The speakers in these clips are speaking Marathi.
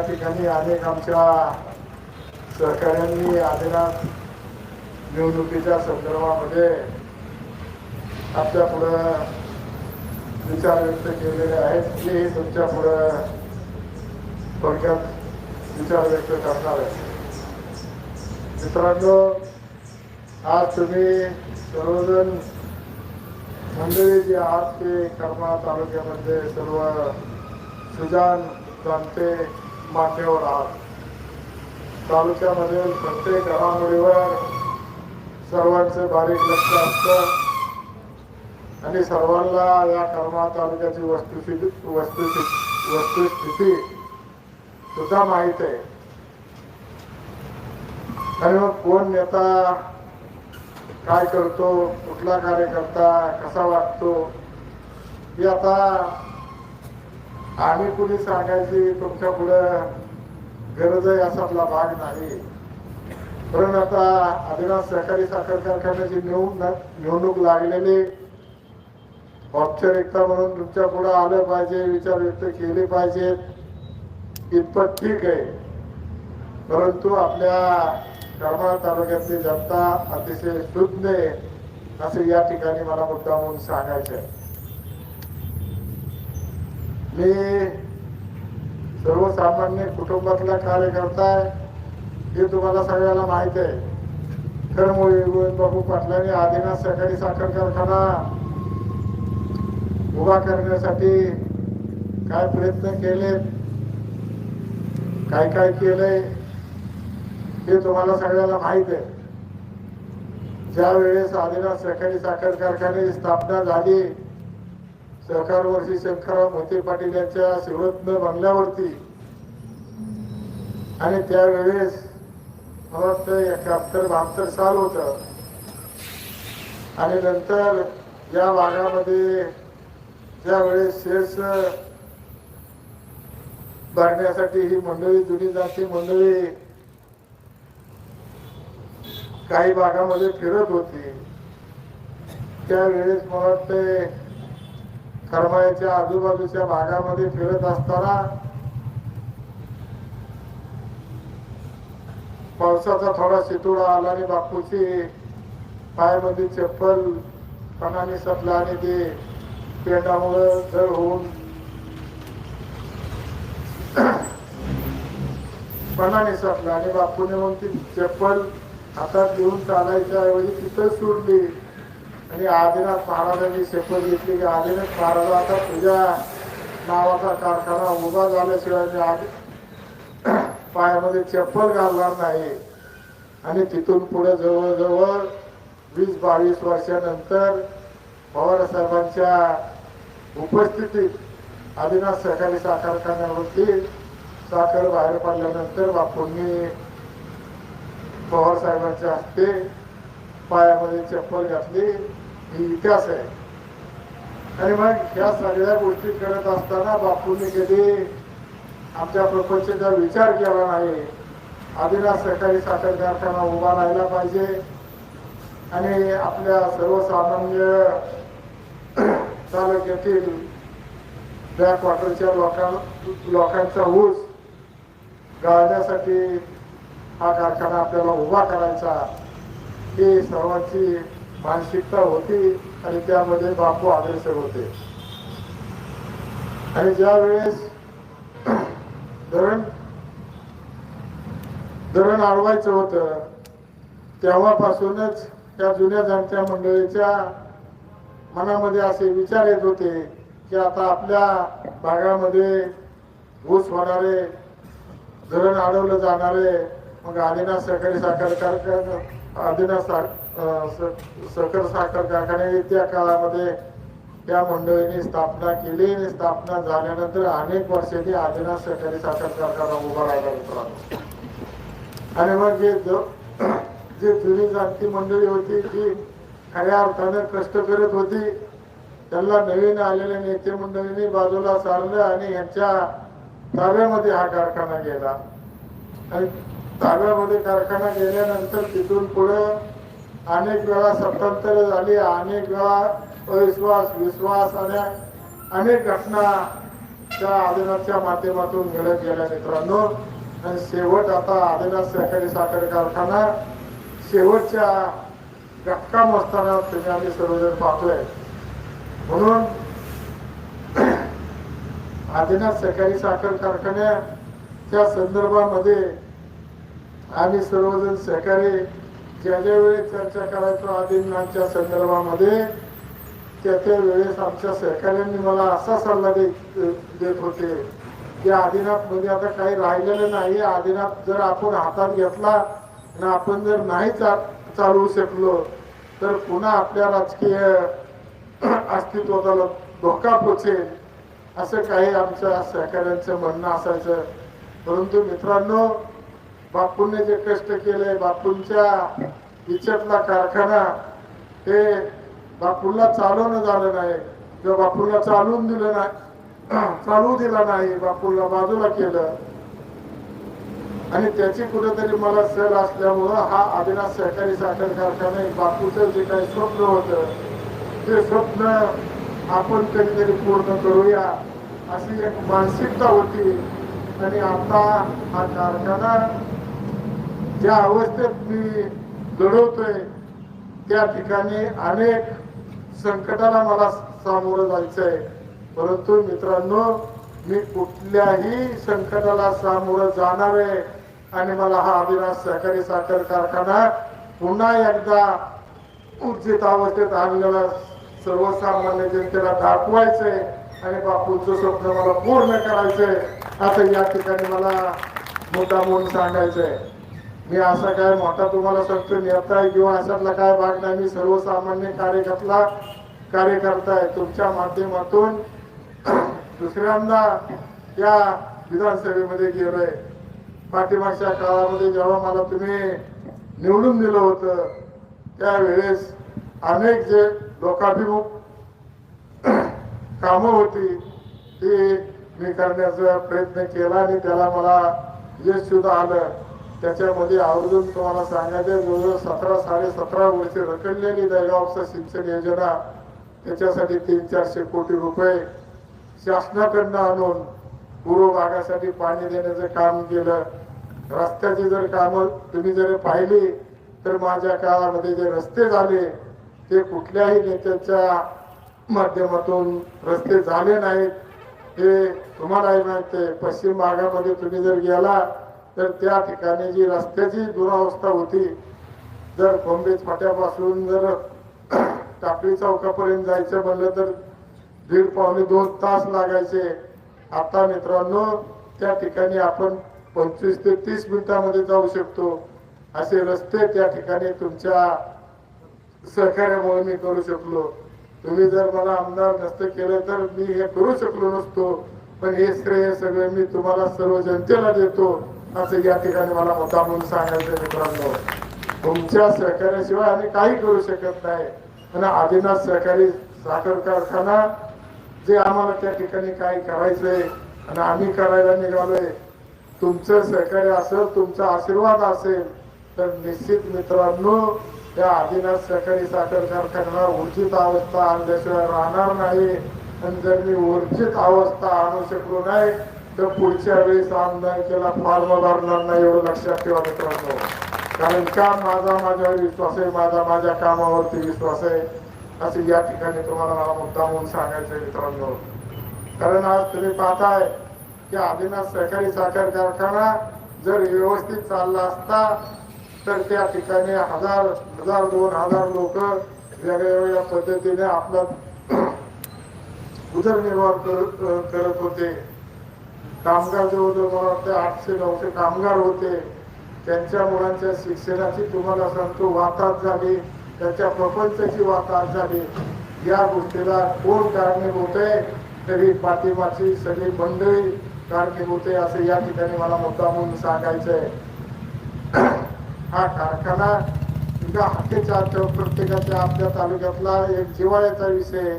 या ठिकाणी अनेक आमच्या सहकाऱ्यांनी आदिनाथ निवडणुकीच्या संदर्भामध्ये आपल्या पुढं विचार व्यक्त केलेले आहेत. मी तुमच्या पुढं थोडक्यात विचार व्यक्त करणार आहे मित्रांनो आज तुम्ही सर्वजण मंडळी जी आहात ते कर्मा तालुक्यामध्ये सर्व सुजान जाणते माथ्यावर आहात तालुक्यामधील प्रत्येक घडामोडीवर सर्वांचे बारीक लक्ष असतं. आणि सर्वांना या कर्मा तालुक्याची वस्तुस्थिती वस्तुस्थिती वस्तुस्थिती सुद्धा माहीत आहे. आणि मग कोण नेता काय करतो कुठला कार्यकर्ता कसा वागतो हे आता आम्ही कुणी सांगायची तुमच्या पुढं गरज आहे असा आपला भाग नाही. पण आता आदिनाथ सहकारी साखर कारखान्याची निवड निवडणूक लागलेली औपचारिकता म्हणून तुमच्यापुढे आलं पाहिजे विचार व्यक्त केले पाहिजेत इतपत ठीक आहे. परंतु आपल्या करमाळा तालुक्यातली जनता अतिशय शुद्ध आहे असं या ठिकाणी मला मुद्दा म्हणून सांगायचं आहे मी सर्वसामान्य कुटुंबातला कार्यकर्ता आहे. हे तुम्हाला सगळ्याला माहीत आहे. खरमुळे गोविंदबाबू पाटलांनी आदिनाथ सकाळी साखर कारखाना उभा करण्यासाठी काय प्रयत्न केले काय काय केलंय? हे तुम्हाला सगळ्याला माहीत आहे. ज्या वेळेस आदिनाथ सकाळी साखर कारखान्याची स्थापना झाली सहकार वर्षी शंकरराव मोते पाटील यांच्या शिवरत्न बंगल्यावरती. आणि त्यावेळेस मला वाटतं एकाहत्तर बहात्तर साल होत. आणि नंतर या भागामध्ये ज्यावेळेस शेष भरण्यासाठी ही मंडळी जुनी जाती मंडळी काही भागामध्ये फिरत होती. त्यावेळेस मला वाटते करमाळ्याच्या आजूबाजूच्या भागामध्ये फिरत असताना पावसाचा थोडा शितुडा आला आणि बापूची पायामध्ये चप्पल पणाने सपला आणि ते पेंडामुळं जड होऊन पणाने सपला आणि बापूने मग ती चप्पल हातात घेऊन चालायच्या ऐवजी तिथं सोडली. आणि आदिनाथ महाराजांनी शपथ घेतली की आदिनाथ महाराजाचा आता तुझ्या नावाचा कारखाना उभा झाल्याशिवाय मी आधी पायामध्ये चप्पल घालणार नाही. आणि तिथून पुढे जवळजवळ वीस बावीस वर्षानंतर पवार साहेबांच्या उपस्थितीत आदिनाथ सहकारी साखर कारखान्यावरती साखर बाहेर पडल्यानंतर बापूंनी पवार साहेबांच्या हस्ते पायामध्ये चप्पल घातली. इतिहास आहे. आणि मग ह्या सगळ्या गोष्टी करत असताना बापूंनी कधी आमच्या प्रपंचा विचार केला नाही. आदिनाथ सहकारी साखर कारखाना उभा राहिला पाहिजे. आणि आपल्या सर्वसामान्य तालुक्यातील बॅकवॉटरच्या लोकां लोकांचा ऊस गाळण्यासाठी हा कारखाना आपल्याला उभा करायचा ही सर्वांची मानसिकता होती आणि त्यामध्ये बापू अग्रेसर होते. आणि ज्या वेळेस धरण धरण अडवायचं होतं तेव्हापासूनच त्या जुन्या जाणत्या मंडळीच्या मनामध्ये असे विचार येत होते की आता आपल्या भागामध्ये घुस होणारे धरण अडवलं जाणारे मग आदिनाथ सहकारी साखर कारखाना आदिनाथ सहकार साखर कारखान्याने त्या काळामध्ये त्या मंडळीने स्थापना केली आणि स्थापना झाल्यानंतर अनेक वर्षांनी आदिनाथ सहकारी साखर कारखाना उभा राहिला मित्रांनो आणि मग जे ज- जुनी जाणती मंडळी होती जी खऱ्या अर्थानं कष्ट करत होती त्यांना नवीन आलेल्या नेते मंडळींनी बाजूला सारलं आणि यांच्या ताब्यामध्ये हा कारखाना गेला. आणि ताब्यामध्ये कारखाना गेल्यानंतर तिथून पुढं अनेक वेळा सत्तांतर झाली अनेक वेळा अविश्वास विश्वास आणि अनेक घटना त्या आदिनाथच्या माध्यमातून घडत गेल्या मित्रांनो. आणि शेवट आता आदिनाथ सहकारी साखर कारखाना शेवटच्या घटकाम असताना तुम्ही आम्ही सर्वजण पाहतोय. म्हणून आदिनाथ सहकारी साखर कारखान्याच्या संदर्भामध्ये आम्ही सर्वजण सहकारी ज्या ज्या वेळेस चर्चा करायचो आदिनाथच्या संदर्भामध्ये त्या त्या वेळेस आमच्या सहकाऱ्यांनी मला असा सल्ला देत देत होते की आदिनाथमध्ये आता काही राहिलेलं नाही. आदिनाथ जर आपण हातात घेतला आणि आपण जर नाही चा चालवू शकलो तर पुन्हा आपल्या राजकीय अस्तित्वाला धोका पोचेल असं काही आमच्या सहकाऱ्यांचं म्हणणं असायचं. परंतु मित्रांनो बापूंनी जे कष्ट केले बापूंच्या इच्छातला कारखाना हे बापूला चालवणं झालं नाही. किंवा बापूला चालवून दिलं नाही. चालवू दिला नाही बापूला बाजूला केलं. आणि त्याची कुठेतरी मला सर असल्यामुळं हा अविनाश सहकारी साखर कारखाना बापूचं जे काही स्वप्न होतं ते स्वप्न आपण कधीतरी पूर्ण करूया अशी एक मानसिकता होती. आणि आता हा कारखाना ज्या अवस्थेत मी लढवतोय त्या ठिकाणी अनेक संकटाला मला सामोरं जायचंय. परंतु मित्रांनो मी कुठल्याही संकटाला सामोरं जाणार आहे आणि मला हा अविनाश सहकारी साखर कारखाना पुन्हा एकदा ऊर्जित अवस्थेत आणलेला सर्वसामान्य जनतेला दाखवायचंय आणि बापूंचं स्वप्न मला पूर्ण करायचंय. असं या ठिकाणी मला मुद्दा म्हणून सांगायचंय. मी असा काय मोठा तुम्हाला सांगतो नेता आहे किंवा अशातला काय भाग नाही. मी सर्वसामान्य कार्यकर्ता कार्यकर्ता आहे तुमच्या माध्यमातून. दुसऱ्यांदा या विधानसभेमध्ये गेलोय. पाठीमागच्या काळामध्ये जेव्हा मला तुम्ही निवडून दिलं होतं त्यावेळेस अनेक जे लोकाभिमुख कामं होती ती मी करण्याचा प्रयत्न केला आणि त्याला मला यश सुद्धा आलं. त्याच्यामध्ये आवर्जून तुम्हाला सांगायचं जवळजवळ सतरा साडे सतरा वर्ष रखडलेली दर्गावचा सिंचन योजना त्याच्यासाठी तीन चारशे कोटी रुपये शासनाकडनं आणून पूर्व भागासाठी पाणी देण्याचं काम केलं. रस्त्याची जर कामं तुम्ही जर पाहिली तर माझ्या काळामध्ये जे रस्ते झाले ते कुठल्याही नेत्याच्या माध्यमातून रस्ते झाले नाहीत. हे तुम्हालाही माहिती आहे पश्चिम भागामध्ये तुम्ही जर गेला तर त्या ठिकाणी जी रस्त्याची दुरावस्था होती जर कोंबे फाट्यापासून जर टाकळी चौकापर्यंत जायचं म्हणलं तर दीड पावणे दोन तास लागायचे. आता मित्रांनो त्या ठिकाणी आपण पंचवीस ते तीस मिनिटामध्ये जाऊ शकतो. असे रस्ते त्या ठिकाणी तुमच्या सहकार्यामुळे मी करू शकलो. तुम्ही जर मला आमदार नसतं केलं तर मी हे करू शकलो नसतो. पण हे श्रेय सगळे मी तुम्हाला सर्व जनतेला देतो. असं या ठिकाणी मला मुद्दा म्हणून सांगायचं मित्रांनो. तुमच्या सहकार्याशिवाय आम्ही काही करू शकत नाही. आणि आदिनाथ सहकारी साखर कारखाना जे आम्हाला त्या ठिकाणी काय करायचंय आणि आम्ही करायला निघालोय. तुमचं सहकार्य असेल तुमचा आशीर्वाद असेल तर निश्चित मित्रांनो त्या आदिनाथ सहकारी साखर कारखान्याला ऊर्जित अवस्था आणल्याशिवाय राहणार नाही. आणि जर मी ऊर्जित अवस्था आणू शकलो नाही तर पुढच्या वेळेस आमदारकीला फॉर्म भरणार नाही एवढं लक्षात ठेवा मित्रांनो. कारण का माझा माझ्यावर विश्वास आहे माझा माझ्या कामावरती विश्वास आहे असं या ठिकाणी तुम्हाला मला मुद्दा म्हणून सांगायचं आहे मित्रांनो. कारण आज तुम्ही पाहताय की आदिनाथ सहकारी साखर कारखाना जर व्यवस्थित चालला असता तर त्या ठिकाणी हजार हजार दोन हजार लोक वेगवेगळ्या पद्धतीने आपला उदरनिर्वाह करत होते. कामगार जवळजवळ मला वाटतं आठशे नऊशे कामगार होते. त्यांच्या मुलांच्या शिक्षणाची तुम्हाला सांगतो वाताहत झाली. त्याच्या प्रपंचाची वाताहत झाली. या गोष्टीला कोण कारणीभूत आहे तरी पाठिंबाची सगळी मंडळी कारणीभूत आहे असं या ठिकाणी मला मुद्दा म्हणून सांगायचं आहे हा कारखाना तुझ्या हाकेचा प्रत्येकाच्या आपल्या तालुक्यातला एक जिवाळ्याचा विषय.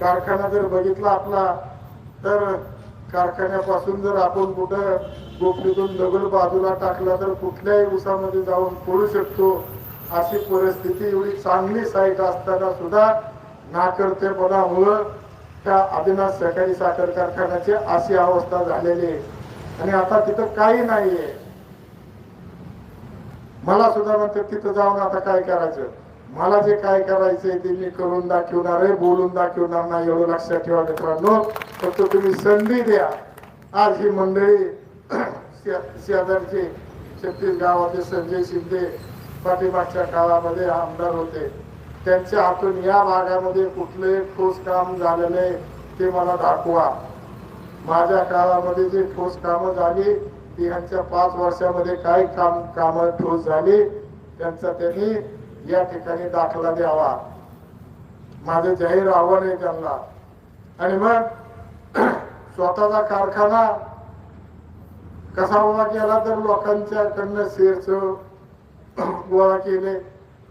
कारखाना जर बघितला आपला तर कारखान्यापासून जर आपण कुठं गोपनीतून दगड बाजूला टाकला तर कुठल्याही उसामध्ये जाऊन पडू शकतो. अशी परिस्थिती एवढी चांगली साईट असताना सुद्धा नाकर्तेपणामुळं त्या आदिनाथ सहकारी साखर कारखान्याची अशी अवस्था झालेली आहे. आणि आता तिथं काही नाहीये. मला सुद्धा म्हणते तिथं जाऊन आता काय करायचं? मला जे काय करायचंय ते मी करून दाखवणार आहे बोलून दाखवणार नाही एवढं लक्षात ठेवा मित्रांनो. फक्त तुम्ही संधी द्या. आज ही मंडळी शे- शेजारचे छत्तीस गावाचे संजय शिंदे पाठीमागच्या काळामध्ये आमदार होते. त्यांच्या हातून या भागामध्ये कुठले ठोस काम झालेलं आहे ते मला दाखवा. माझ्या काळामध्ये जे ठोस कामं झाली ती ह्यांच्या पाच वर्षामध्ये काय काम कामं ठोस झाली. त्यांचा त्यांनी या ठिकाणी दाखला द्यावा. माझं जाहीर आव्हान आहे त्यांना. आणि मग स्वतःचा कारखाना कसा उभा केला तर लोकांच्याकडनं शेरच गोळा केले.